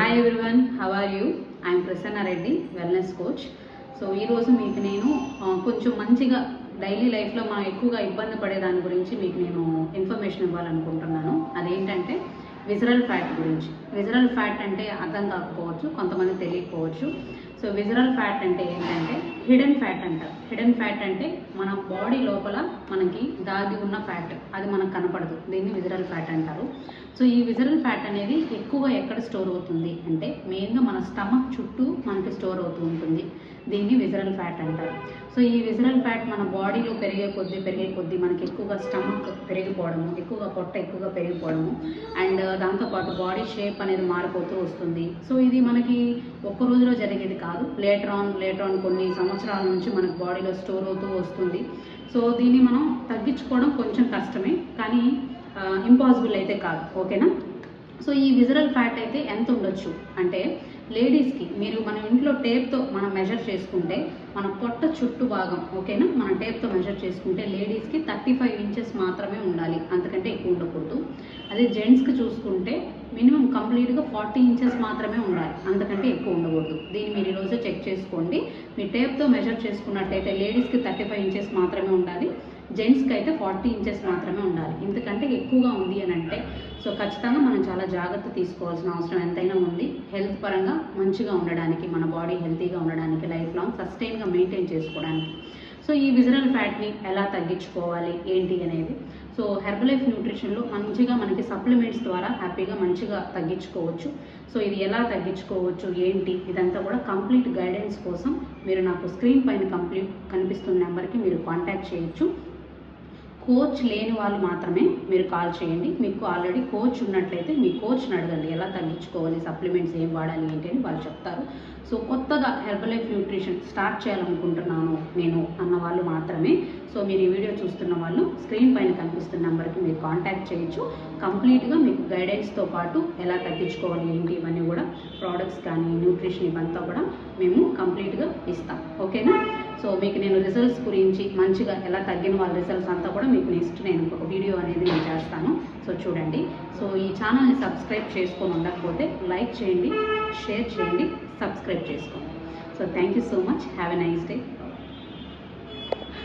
Hi everyone how are you I'm Prasanna Reddy wellness coach so ఈరోజు మీకు నేను కొంచెం మంచిగా డైలీ లైఫ్లో మనం ఎక్కువగా ఇబ్బంది పడే దాని గురించి మీకు నేను ఇన్ఫర్మేషన్ ఇవ్వాలనుకుంటున్నాను. అదేంటంటే విజరల్ ఫ్యాట్ గురించి. విజరల్ ఫ్యాట్ అంటే అర్థం కాకపోవచ్చు కొంతమంది తెలియకపోవచ్చు. సో విజరల్ ఫ్యాట్ అంటే ఏంటంటే హిడెన్ ఫ్యాట్ అంటారు. హిడెన్ ఫ్యాట్ అంటే మన బాడీ లోపల మనకి దాగి ఉన్న ఫ్యాట్ అది మనకు కనపడదు. దీన్ని విజరల్ ఫ్యాట్ అంటారు. సో ఈ విజరల్ ఫ్యాట్ అనేది ఎక్కువగా ఎక్కడ స్టోర్ అవుతుంది అంటే మెయిన్గా మన స్టమక్ చుట్టూ మనకి స్టోర్ అవుతూ ఉంటుంది. దీన్ని విజరల్ ఫ్యాట్ అంటారు. సో ఈ విజరల్ ఫ్యాట్ మన బాడీలో పెరిగే కొద్దీ పెరిగే కొద్దీ మనకి ఎక్కువగా స్టమక్ పెరిగిపోవడము ఎక్కువగా పొట్ట ఎక్కువగా పెరిగిపోవడము అండ్ దాంతోపాటు బాడీ షేప్ అనేది మారిపోతూ వస్తుంది. సో ఇది మనకి ఒక్క రోజులో జరిగేది కాదు. కాదు. లేటర్ ఆన్ లేటర్ ఆన్ కొన్ని సంవత్సరాల నుంచి మనకు బాడీలో స్టోర్ అవుతూ వస్తుంది. సో దీన్ని మనం తగ్గించుకోవడం కొంచెం కష్టమే. కానీ ఇంపాసిబుల్ అయితే కాదు. ఓకేనా సో ఈ విజరల్ ఫ్యాట్ అయితే ఎంత ఉండొచ్చు? అంటే లేడీస్కి మీరు మన ఇంట్లో టేప్తో మనం మెజర్ చేసుకుంటే మన పొట్ట చుట్టూ భాగం ఓకేనా మన టేప్తో మెజర్ చేసుకుంటే లేడీస్కి థర్టీ ఫైవ్ ఇంచెస్ మాత్రమే ఉండాలి. అంతకంటే ఎక్కువ ఉండకూడదు. అదే జెంట్స్కి చూసుకుంటే మినిమం కంప్లీట్గా ఫార్టీ ఇంచెస్ మాత్రమే ఉండాలి. అంతకంటే ఎక్కువ ఉండకూడదు. దీన్ని మీరు ఈరోజు చెక్ చేసుకోండి. మీ టేప్తో మెజర్ చేసుకున్నట్టయితే లేడీస్కి థర్టీ ఫైవ్ ఇంచెస్ మాత్రమే ఉండాలి. జెంట్స్కి అయితే ఫార్టీ ఇంచెస్ మాత్రమే ఉండాలి. ఎందుకంటే ఎక్కువగా ఉంది అని అంటే సో ఖచ్చితంగా మనం చాలా జాగ్రత్త తీసుకోవాల్సిన అవసరం ఎంతైనా ఉంది. హెల్త్ పరంగా మంచిగా ఉండడానికి మన బాడీ హెల్తీగా ఉండడానికి లైఫ్ లాంగ్ సస్టైన్గా మెయింటైన్ చేసుకోవడానికి. సో ఈ విజరల్ ఫ్యాట్ని ఎలా తగ్గించుకోవాలి ఏంటి అనేది. సో హెర్బలైఫ్ న్యూట్రిషన్లో మంచిగా మనకి సప్లిమెంట్స్ ద్వారా హ్యాపీగా మంచిగా తగ్గించుకోవచ్చు. సో ఇది ఎలా తగ్గించుకోవచ్చు ఏంటి ఇదంతా కూడా కంప్లీట్ గైడెన్స్ కోసం మీరు నాకు స్క్రీన్ పైన కంప్లీట్ కనిపిస్తున్న నెంబర్కి మీరు కాంటాక్ట్ చేయొచ్చు. కోచ్ లేని వాళ్ళు మాత్రమే మీరు కాల్ చేయండి. మీకు ఆల్రెడీ కోచ్ ఉన్నట్లయితే మీ కోచ్ని అడగండి. ఎలా తగ్గించుకోవాలి? సప్లిమెంట్స్ ఏం వాడాలి? ఏంటి అని వాళ్ళు చెప్తారు. సో కొత్తగా హెర్బలైఫ్ న్యూట్రిషన్ స్టార్ట్ చేయాలనుకుంటున్నాను నేను అన్న వాళ్ళు మాత్రమే. సో మీరు ఈ వీడియో చూస్తున్న వాళ్ళు స్క్రీన్ పైన కనిపిస్తున్న నెంబర్కి మీరు కాంటాక్ట్ చేయొచ్చు. కంప్లీట్గా మీకు గైడెన్స్తో పాటు ఎలా తగ్గించుకోవాలి ఏంటి ఇవన్నీ కూడా ప్రోడక్ట్స్ కానీ న్యూట్రిషన్ ఇవంతా కూడా మేము కంప్లీట్గా ఇస్తాం. ఓకేనా సో మీకు నేను రిజల్ట్స్ గురించి మంచిగా ఎలా తగ్గిన వాళ్ళ రిజల్ట్స్ అంతా కూడా మీకు నెక్స్ట్ నేను ఒక వీడియో అనేది నేను చేస్తాను. సో చూడండి. సో ఈ ఛానల్ని సబ్స్క్రైబ్ చేసుకొని ఉండకపోతే లైక్ చేయండి షేర్ చేయండి సబ్స్క్రైబ్ చేసుకోండి. So thank you so much have a nice day